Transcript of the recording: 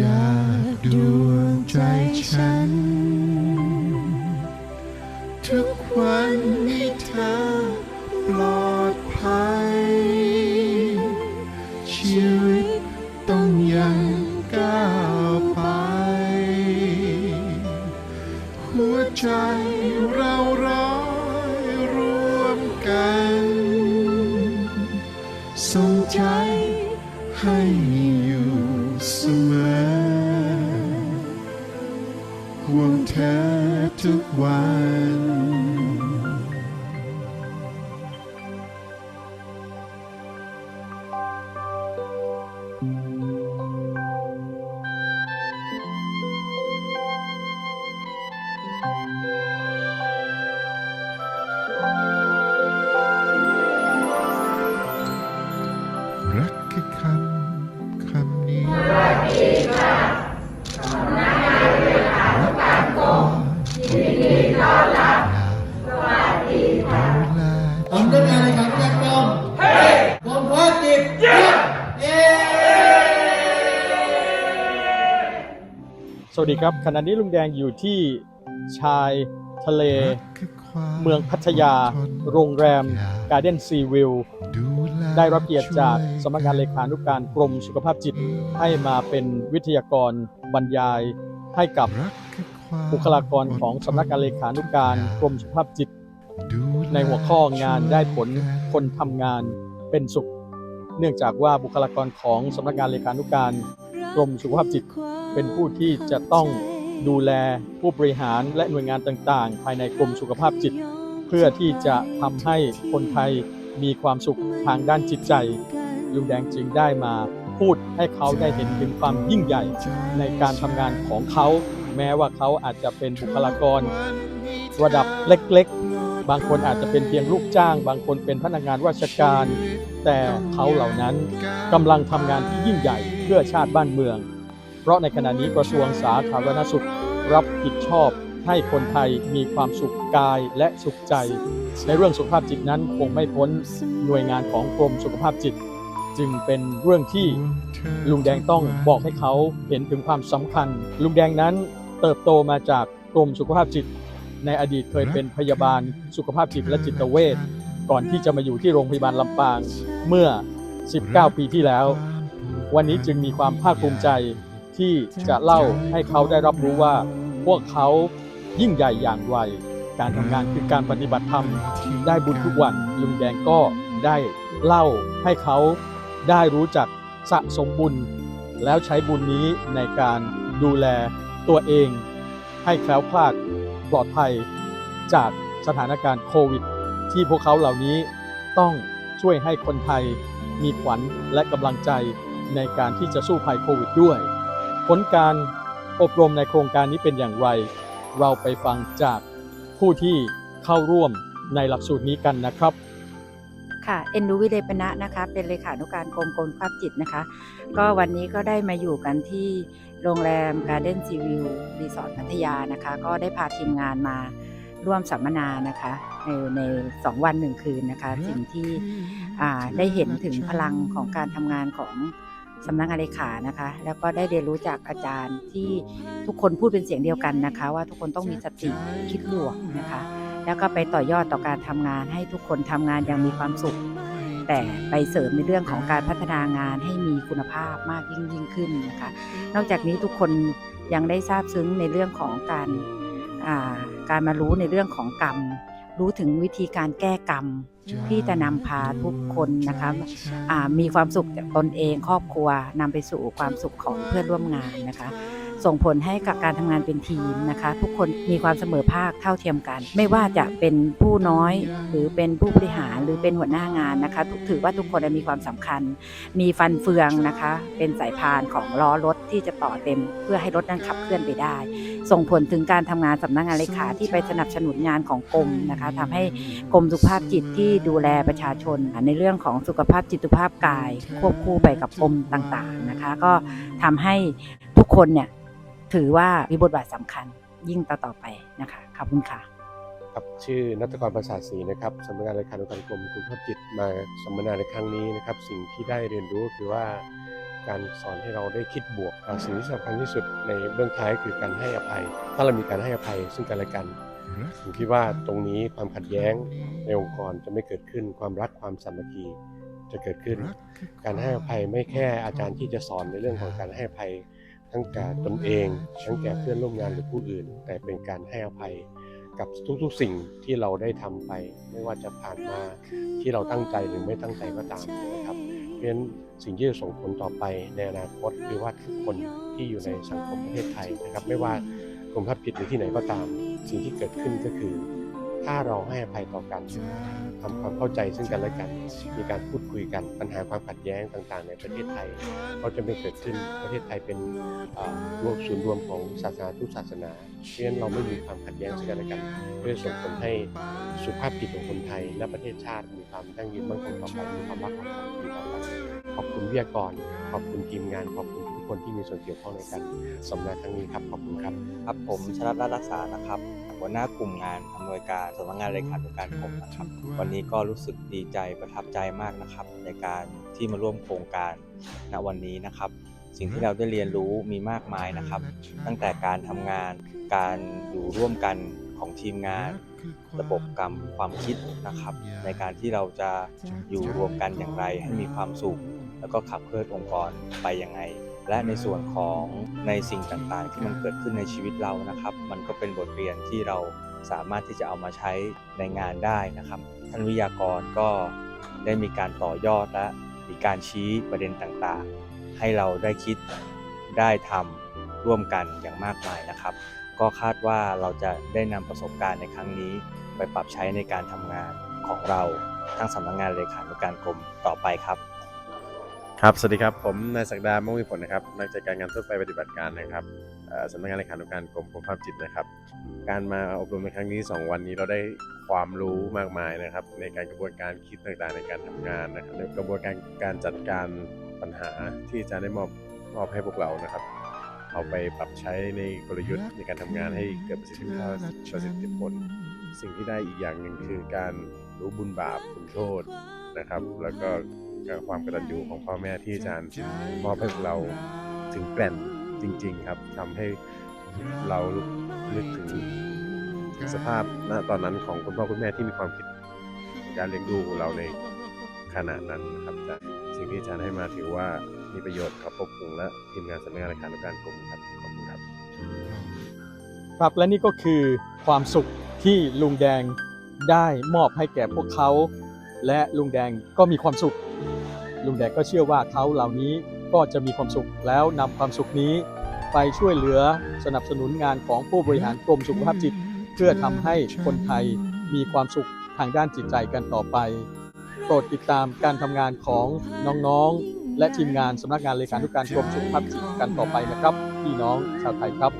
จากดวงใจฉัน ทุกวันให้เธอปลอดภัย ชีวิตต้องยังก้าว ห่วงเธอทุกวัน สวัสดีครับขณะนี้ลุงแดงอยู่ที่ชายทะเล เมืองพัทยา โรงแรมการ์เด้นซีวิลได้รับเกียรติจากสำนักงานเลขานุการกรมสุขภาพจิตให้มาเป็นวิทยากรบรรยายให้กับบุคลากรของสำนักงานเลขานุการกรมสุขภาพจิต ในหัวข้องานได้ผลคนทำงานเป็นสุข เนื่องจากว่าบุคลากรของสำนักงานเลขานุการกรมสุขภาพจิต เป็นผู้ที่จะต้องดูแลผู้บริหารและหน่วยงานต่างๆ ภายในกรมสุขภาพจิต เพื่อที่จะทำให้คนไทยมีความสุขทางด้านจิตใจลุงแดงจึงได้มาพูดให้เขาได้เห็นถึงความยิ่งใหญ่ในการทำงานของเขา แม้ว่าเขาอาจจะเป็นบุคลากร ระดับเล็กๆ บางคนอาจจะเป็นเพียงลูกจ้าง บางคนเป็นพนักงานราชการ แต่เขาเหล่านั้นกำลังทำงานที่ยิ่งใหญ่เพื่อชาติบ้านเมือง เพราะในขณะนี้กระทรวงสาธารณสุขรับผิดชอบให้คนไทยมีความสุขกายและสุขใจ ในเรื่องสุขภาพจิตนั้นคงไม่พ้นหน่วยงานของกรมสุขภาพจิต จึงเป็นเรื่องที่ลุงแดงต้องบอกให้เขาเห็นถึงความสำคัญ ลุงแดงนั้นเติบโตมาจากกรมสุขภาพจิต ในอดีตเคยเป็นพยาบาลสุขภาพจิตและจิตเวชก่อนที่จะมาอยู่ที่โรงพยาบาลลำปางเมื่อ 19 ปีที่แล้ว วันนี้จึงมีความภาคภูมิใจ ที่จะเล่าให้เขาได้รับรู้ว่า พวกเขายิ่งใหญ่อย่างไร การทำงานคือการปฏิบัติธรรมได้บุญทุกวันลุงแดงก็ได้เล่าให้เขาได้รู้จักสะสมบุญ แล้วใช้บุญนี้ในการดูแลตัวเอง ให้แคล้วคลาดปลอดภัยจากสถานการณ์โควิด ที่พวกเขาเหล่านี้ต้องช่วยให้คนไทยมีขวัญและกำลังใจในการที่จะสู้ภัยโควิดด้วย ผลการอบรมในโครงการนี้เป็นอย่างไร เราไปฟังจากผู้ที่เข้าร่วมในหลักสูตรนี้กันนะครับค่ะเอ็นดูวิเลปนะนะคะ เป็นเลขานุการกรมกรมสุขภาพจิตนะคะ ก็วันนี้ก็ได้มาอยู่กันที่โรงแรมการ์เด้นซีวิวรีสอร์ทพัทยานะคะ ก็ได้พาทีมงานมาร่วมสัมมนานะคะในในสองวันหนึ่งคืนนะคะ สิ่งที่อ่าได้เห็นถึงพลังของการทำงานของ สำนักงานเลขานะคะ แล้วก็ได้เรียนรู้จากอาจารย์ที่ทุกคนพูดเป็นเสียงเดียวกันนะคะ ว่าทุกคนต้องมีสติคิดบวกนะคะ แล้วก็ไปต่อยอดต่อการทำงานให้ทุกคนทำงานอย่างมีความสุข แต่ไปเสริมในเรื่องของการพัฒนางานให้มีคุณภาพมากยิ่งยิ่งขึ้นนะคะ นอกจากนี้ทุกคนยังได้ทราบซึ้งในเรื่องของการาการมารู้ในเรื่องของกรรม รู้ถึงวิธีการแก้กรรมที่จะนำพาทุกคนนะคะอ่ามีความสุขจากตนเองครอบครัวนำไปสู่ความสุขของเพื่อนร่วมงานนะคะ ส่งผลให้กับการทำงานเป็นทีมนะคะ ทุกคนมีความเสมอภาคเท่าเทียมกัน ไม่ว่าจะเป็นผู้น้อยหรือเป็นผู้บริหารหรือเป็นหัวหน้างานนะคะทุกถือว่าทุกคนมีความสำคัญ มีฟันเฟืองนะคะ เป็นสายพานของล้อรถที่จะต่อเต็ม เพื่อให้รถนั้นขับเคลื่อนไปได้ ส่งผลถึงการทำงานสำนักงานเลขาที่ไปสนับสนุนงานของกรมนะคะทำให้กรมสุขภาพจิตที่ดูแลประชาชน ในเรื่องของสุขภาพจิตสุขภาพกาย ควบคู่ไปกับกรมต่างๆนะคะ ก็ทำให้ทุกคนเนี่ย ถือว่ามีบทบาทสำคัญยิ่งต่อๆไปนะคะขอบคุณค่ะครับชื่อนัตกรประสาทศรีนะครับสำนักงานเลขานุการกรมคุณภาพจิตมาสัมมนาในครั้งนี้นะครับ สิ่งที่ได้เรียนรู้ก็คือว่าการสอนให้เราได้คิดบวกอ่าสิ่งที่สำคัญที่สุดในเบื้องท้ายคือการให้อภัย ถ้าเรามีการให้อภัยซึ่งกันและกันผมคิดว่าตรงนี้ความขัดแย้งในองค์กรจะไม่เกิดขึ้นความรักความสามัคคีจะเกิดขึ้น การให้อภัยไม่แค่อาจารย์ที่จะสอนในเรื่องของการให้อภัย ทั้งแก่ตนเอง ทั้งแก่เพื่อนร่วมงานหรือผู้อื่น แต่เป็นการให้อภัยกับทุกๆสิ่งที่เราได้ทำไป ไม่ว่าจะผ่านมาที่เราตั้งใจหรือไม่ตั้งใจก็ตามนะครับเพราะฉะนั้นสิ่งที่จะส่งผลต่อไปในอนาคตคือว่าทุกคนที่อยู่ในสังคมประเทศไทยนะครับ ไม่ว่ากรมพัฒน์ผิดหรือที่ไหนก็ตาม สิ่งที่เกิดขึ้นก็คือ ถ้าเราให้อภัยต่อกันทำความเข้าใจซึ่งกันและกัน มีการพูดคุยกันปัญหาความขัดแย้งต่างๆ ในประเทศไทยก็จะไม่เกิดขึ้นประเทศไทยเป็นรวมศูนย์รวมของศาสนาทุกศาสนาเพราะฉะนั้นเราไม่มีความขัดแย้งซึ่งกันและกันเพื่อส่งผลให้สุขภาพจิตของคนไทย และประเทศชาติมีความยั่งยืนมั่นคงต่อไปมีความรักความสามัคคีต่อไปขอบคุณวิทยากร ขอบคุณทีมงานขอบคุณทุกคนที่มีส่วนเกี่ยวข้องในการสำนักครั้งนี้ครับขอบคุณครับครับผมชลัดรัตน์รักษานะครับหัวหน้ากลุ่มงานอำนวยการสำนักงานเลขาธิการกรมนะครับ วันนี้ก็รู้สึกดีใจประทับใจมากนะครับ ในการที่มาร่วมโครงการณวันนี้นะครับ สิ่งที่เราได้เรียนรู้มีมากมายนะครับ ตั้งแต่การทำงานการอยู่ร่วมกันของทีมงานระบบกรรมความคิดนะครับ ในการที่เราจะอยู่รวมกันอย่างไรให้มีความสุข แล้วก็ขับเคลื่อนองค์กรไปยังไง และในส่วนของในสิ่งต่างๆ ที่มันเกิดขึ้นในชีวิตเรานะครับ มันก็เป็นบทเรียนที่เราสามารถที่จะเอามาใช้ในงานได้นะครับ ท่านวิทยากรก็ได้มีการต่อยอดและมีการชี้ประเด็นต่างๆ ให้เราได้คิดได้ทำร่วมกันอย่างมากมายนะครับ ก็คาดว่าเราจะได้นำประสบการณ์ในครั้งนี้ ไปปรับใช้ในการทำงานของเราทั้งสำนักงานเลขานุการกรมต่อไปครับ ครับสวัสดีครับผมนายศักดาม่งมีผลนะครับนักจัดการงานทั่วไปปฏิบัติการนะครับสำนักงานเลขานุการกรมสุขภาพจิตนะครับ การมาอบรมในครั้งนี้ 2 วันนี้เราได้ความรู้มากมายนะครับ ในการกระบวนการคิดต่างๆ ในการทำงานนะครับในกระบวนการการจัดการปัญหาที่อาจะได้มอบมอบให้พวกเรานะครับ เอาไปปรับใช้ในกลยุทธ์ในการทำงานให้เกิดประสิทธิภาพประสิทธิผล สิ่งที่ได้อีกอย่างหนึ่งคือการรู้บุญบาปคุณโทษนะครับ แล้วก็ ความกตัญญูของพ่อแม่ที่อาจารย์มอบให้พวกเราถึงแก่นจริง ๆ ครับทำให้เรานึกถึงสภาพณตอนนั้นของคุณพ่อคุณแม่ที่มีความคิดในการเลี้ยงดูเราในขณะนั้นนะครับจากสิ่งที่อาจารย์ให้มาถือว่ามีประโยชน์กับพวกผมและทีมงานสำนักงานเลขานุการกรมครับขอบคุณครับ ครับและนี่ก็คือความสุขที่ลุงแดงได้มอบให้แก่พวกเขา และลุงแดงก็มีความสุข ลุงแดกก็เชื่อว่าเขาเหล่านี้ก็จะมีความสุขแล้วนำความสุขนี้ไปช่วยเหลือสนับสนุนงานของผู้บริหารกรมสุขภาพจิต เพื่อทำให้คนไทยมีความสุขทางด้านจิตใจกันต่อไป โปรดติดตามการทำงานของน้องๆ และทีมงานสำนักงานเลขานุการกรมสุขภาพจิตกันต่อไปนะครับพี่น้องชาวไทยครับ